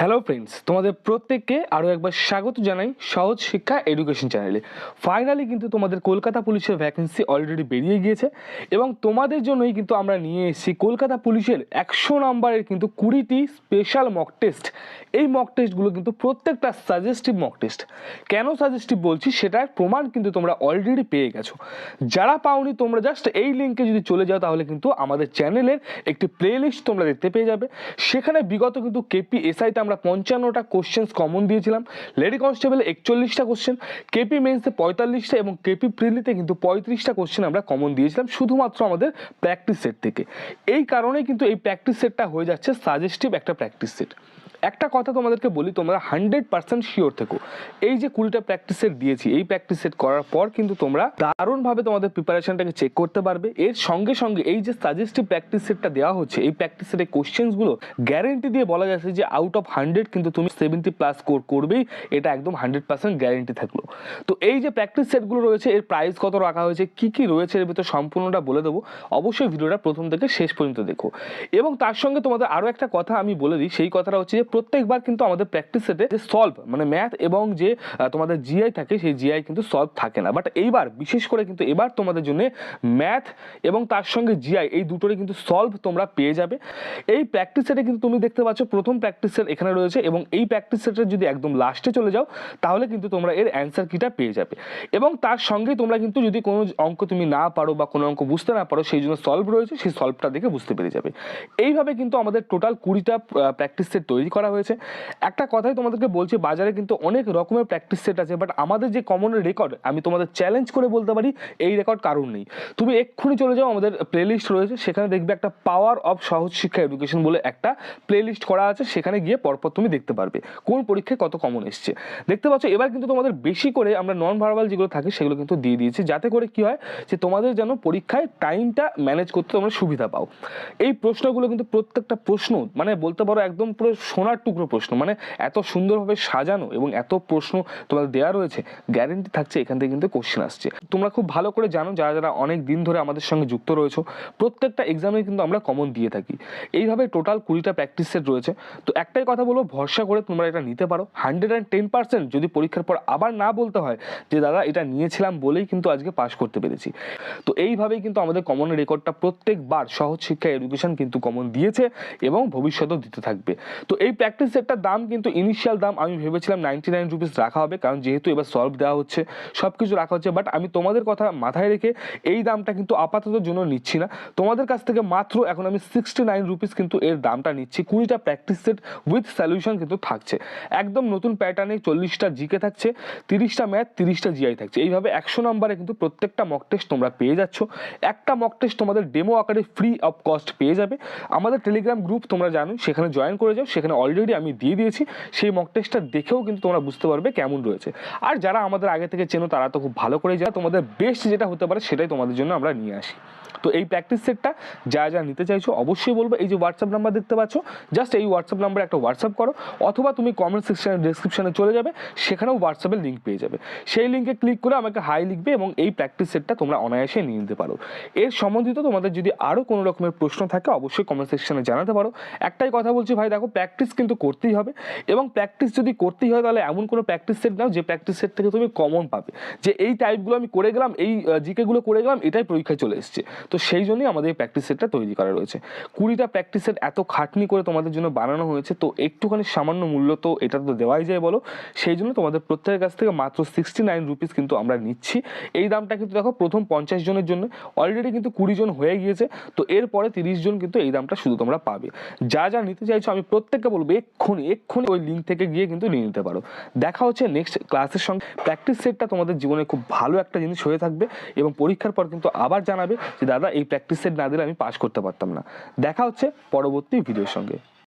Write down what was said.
Hello friends তোমাদের প্রত্যেককে আরও একবার স্বাগত জানাই সহজ শিক্ষা এডুকেশন চ্যানেলে ফাইনালি কিন্তু তোমাদের কলকাতা পুলিশের ভ্যাকেন্সি অলরেডি বেরিয়ে গিয়েছে এবং তোমাদের জন্যই কিন্তু আমরা নিয়ে এসেছি কলকাতা পুলিশের একশো নম্বরের কিন্তু কুড়িটি স্পেশাল মক টেস্ট এই মক টেস্টগুলো কিন্তু প্রত্যেকটা সাজেস্টিভ মক টেস্ট কেন সাজেস্টিভ বলছি? সেটার প্রমাণ কিন্তু তোমরা অলরেডি পেয়ে গেছো। যারা পাওনি তোমরা জাস্ট এই লিঙ্কে যদি চলে যাও তাহলে কিন্তু আমাদের চ্যানেলের একটি প্লে লিস্ট তোমরা দেখতে পেয়ে যাবে। সেখানে বিগত কিন্তু কেপি এসআইতে আমরা পঞ্চান্নটা কোশ্চেন্স কমন দিয়েছিলাম। লেডি কনস্টেবলে একচল্লিশটা কোশ্চেন কেপি মেন্সে পঁয়তাল্লিশটা এবং কেপি প্রিলিতে কিন্তু পঁয়ত্রিশটা কোশ্চেন আমরা কমন দিয়েছিলাম, শুধুমাত্র আমাদের প্র্যাকটিস সেট থেকে। এই কারণে কিন্তু এই প্র্যাকটিস সেটটা হয়ে যাচ্ছে সাজেস্টিভ একটা প্র্যাকটিস সেট একটা কথা তোমাদেরকে বলি, তোমরা হান্ড্রেড পার্সেন্ট শিওর থেকো। এই যে কুড়িটা প্র্যাকটিস সেট দিয়েছি, এই প্র্যাকটিস সেট করার পর কিন্তু তোমরা দারুণভাবে তোমাদের প্রিপারেশনটাকে চেক করতে পারবে। এর সঙ্গে সঙ্গে এই যে সাজেস্টিভ প্র্যাকটিস সেটটা দেওয়া হচ্ছে, এই প্র্যাকটিস সেটের কোশ্চেন্সগুলো গ্যারেন্টি দিয়ে বলা যাচ্ছে যে আউট অফ হান্ড্রেড কিন্তু তুমি সেভেন্টি প্লাস স্কোর করবেই, এটা একদম হান্ড্রেড পার্সেন্ট গ্যারেন্টি থাকল। তো এই যে প্র্যাকটিস সেটগুলো রয়েছে, এর প্রাইস কত রাখা হয়েছে, কি কি রয়েছে, এর ভিতরে সম্পূর্ণটা বলে দেবো। অবশ্যই ভিডিওটা প্রথম থেকে শেষ পর্যন্ত দেখো। এবং তার সঙ্গে তোমাদের আরও একটা কথা আমি বলে দিই, সেই কথাটা হচ্ছে যে প্রত্যেকবার কিন্তু আমাদের প্র্যাকটিস সেটে যে সলভ মানে ম্যাথ এবং যে তোমাদের জিআই থাকে, সেই জিআই কিন্তু সলভ থাকে না। বাট এইবার, বিশেষ করে কিন্তু এবার তোমাদের জন্য ম্যাথ এবং তার সঙ্গে জিআই এই দুটোরই কিন্তু সলভ তোমরা পেয়ে যাবে। এই প্র্যাকটিস সেটে কিন্তু তুমি দেখতে পাচ্ছ, প্রথম প্র্যাকটিস সেট এখানে রয়েছে এবং এই প্র্যাকটিস সেটের যদি একদম লাস্টে চলে যাও, তাহলে কিন্তু তোমরা এর অ্যান্সার কিটা পেয়ে যাবে। এবং তার সঙ্গে তোমরা কিন্তু যদি কোনো অঙ্ক তুমি না পারো বা কোনো অঙ্ক বুঝতে না পারো, সেই জন্য সলভ রয়েছে, সেই সলভটা দেখে বুঝতে পেরে যাবে। এইভাবে কিন্তু আমাদের টোটাল কুড়িটা প্র্যাকটিস সেট তৈরি করা হয়েছে। একটা কথাই তোমাদেরকে বলছি, বাজারে কিন্তু অনেক রকমের প্র্যাকটিস সেট আছে বাট আমাদের যে কমন রেকর্ড আমি তোমাদের চ্যালেঞ্জ করে বলতে পারি, এই রেকর্ড কারণ নেই। তুমি এক্ষুনি চলে যাও, আমাদের প্লেলিস্ট রয়েছে, সেখানে দেখবে একটা পাওয়ার অফ সহজ শিক্ষা এডুকেশন বলে একটা প্লেলিস্ট করা আছে, সেখানে গিয়ে পরপর তুমি দেখতে পারবে, কোন পরীক্ষায় কত কমন এসছে। দেখতে পাচ্ছ, এবার কিন্তু তোমাদের বেশি করে আমরা নন ভার্বাল যেগুলো থাকে, সেগুলো কিন্তু দিয়ে দিয়েছি, যাতে করে কি হয়, যে তোমাদের যেন পরীক্ষায় টাইমটা ম্যানেজ করতে তোমরা সুবিধা পাও। এই প্রশ্নগুলো কিন্তু প্রত্যেকটা প্রশ্ন মানে বলতে পারো একদম পুরো সোনার টুকরো প্রশ্ন মানে এত সুন্দরভাবে সাজানো এবং এত প্রশ্ন তোমাদের দেওয়া রয়েছে গ্যারেন্টি থাকছে, এখান থেকে কিন্তু কোশ্চেন আসছে। তোমরা খুব ভালো করে জানো, যারা যারা অনেক দিন ধরে আমাদের সঙ্গে যুক্ত রয়েছে, প্রত্যেকটা এক্সামে কিন্তু আমরা কমন দিয়ে থাকি। এইভাবে টোটাল কুড়িটা প্র্যাকটিস সেট রয়েছে। তো একটাই কথা বলব, ভরসা করে তোমরা এটা নিতে পারো। হান্ড্রেড অ্যান্ড টেন পার্সেন্ট যদি পরীক্ষার পর আবার না বলতে হয় যে, দাদা, এটা নিয়েছিলাম বলেই কিন্তু আজকে পাশ করতে পেরেছি। তো এইভাবেই কিন্তু আমাদের কমন রেকর্ডটা প্রত্যেকবার সহজ শিক্ষা এডুকেশন কিন্তু কমন দিয়েছে এবং ভবিষ্যতেও দিতে থাকবে। তো এই প্র্যাকটিস সেটটার দাম কিন্তু ইনিশিয়াল দাম আমি ভেবেছিলাম নাইনটি নাইন রুপিস রাখা হবে, কারণ যেহেতু এবার সলভ দেওয়া হচ্ছে সব কিছু রাখা হচ্ছে বাট আমি তোমাদের কথা মাথায় রেখে এই দামটা কিন্তু আপাতত জন্য নিচ্ছি না। তোমাদের কাছ থেকে মাত্র এখন আমি সিক্সটি নাইন রুপিস কিন্তু এর দামটা নিচ্ছি, কুড়িটা প্র্যাকটিস সেট উইথ সলিউশন কিন্তু থাকছে। একদম নতুন প্যাটার্নে চল্লিশটা জিকে থাকছে, তিরিশটা ম্যাথ তিরিশটা জিআই থাকছে। এইভাবে একশো নম্বরে কিন্তু প্রত্যেকটা মক টেস্ট তোমরা পেয়ে যাচ্ছ। একটা মক টেস্ট তোমাদের ডেমো আকারে ফ্রি অফ কস্ট পেয়ে যাবে। আমাদের টেলিগ্রাম গ্রুপ তোমরা জানো, সেখানে জয়েন করে যাও, সেখানে অলরেডি আমি দিয়ে দিয়েছি, সেই মক টেস্টটা দেখেও কিন্তু তোমরা বুঝতে পারবে কেমন রয়েছে। আর যারা আমাদের আগে থেকে চেনো, তারা তো খুব ভালো করে যায় তোমাদের বেস্ট যেটা হতে পারে সেটাই তোমাদের জন্য আমরা নিয়ে আসি। তো এই প্র্যাকটিস সেটটা যা যা নিতে চাইছো, অবশ্যই বলব, এই যে হোয়াটসঅ্যাপ নাম্বার দেখতে পাচ্ছ জাস্ট এই হোয়াটসঅ্যাপ নাম্বারে একটা হোয়াটসঅ্যাপ করো, অথবা তুমি কমেন্ট সেকশনে ডিসক্রিপশনে চলে যাবে, সেখানেও হোয়াটসঅ্যাপের লিঙ্ক পেয়ে যাবে। সেই লিঙ্কে ক্লিক করে আমাকে হাই লিখবে এবং এই প্র্যাকটিস সেটটা তোমরা অনায়াসে নিয়ে নিতে পারো। এর সম্বন্ধিত তোমাদের যদি আরও কোনো রকমের প্রশ্ন থাকে, অবশ্যই কমেন্ট সেকশনে জানাতে পারো। একটাই কথা বলছি ভাই, দেখো প্র্যাকটিস কিন্তু করতেই হবে এবং প্র্যাকটিস যদি করতেই হয়, তাহলে এমন কোনো প্র্যাকটিস সেট নাও যে প্র্যাকটিস সেট থেকে তুমি কমন পাবে। যে এই টাইপগুলো আমি করে গেলাম, এই জিকেগুলো করে গেলাম, এটাই পরীক্ষায় চলে এসছে। তো সেই জন্যই আমাদের এই প্র্যাকটিস সেটটা তৈরি করা রয়েছে। কুড়িটা প্র্যাকটিস সেট এত খাটনি করে তোমাদের জন্য বানানো হয়েছে, তো একটুখানি সামান্য মূল্য তো এটা তো দেওয়াই যায় বলো। সেই জন্য তোমাদের প্রত্যেকের কাছ থেকে মাত্র সিক্সটি নাইন রুপিস কিন্তু আমরা নিচ্ছি। এই দামটা কিন্তু দেখো প্রথম পঞ্চাশ জনের জন্য অলরেডি কিন্তু কুড়ি জন হয়ে গিয়েছে, তো এরপরে তিরিশ জন কিন্তু এই দামটা শুধু তোমরা পাবে। যা যা নিতে চাইছো আমি প্রত্যেককে বলব, এক্ষুনি এক্ষুনি ওই লিঙ্ক থেকে গিয়ে কিন্তু নিয়ে নিতে পারো। দেখা হচ্ছে নেক্সট ক্লাসের সঙ্গে। প্র্যাকটিস সেটটা তোমাদের জীবনে খুব ভালো একটা জিনিস হয়ে থাকবে এবং পরীক্ষার পর কিন্তু আবার জানাবে যে দাদা এই প্র্যাকটিস সেট না দিলে আমি পাস করতে পারতাম না। দেখা হচ্ছে পরবর্তী ভিডিওর সঙ্গে।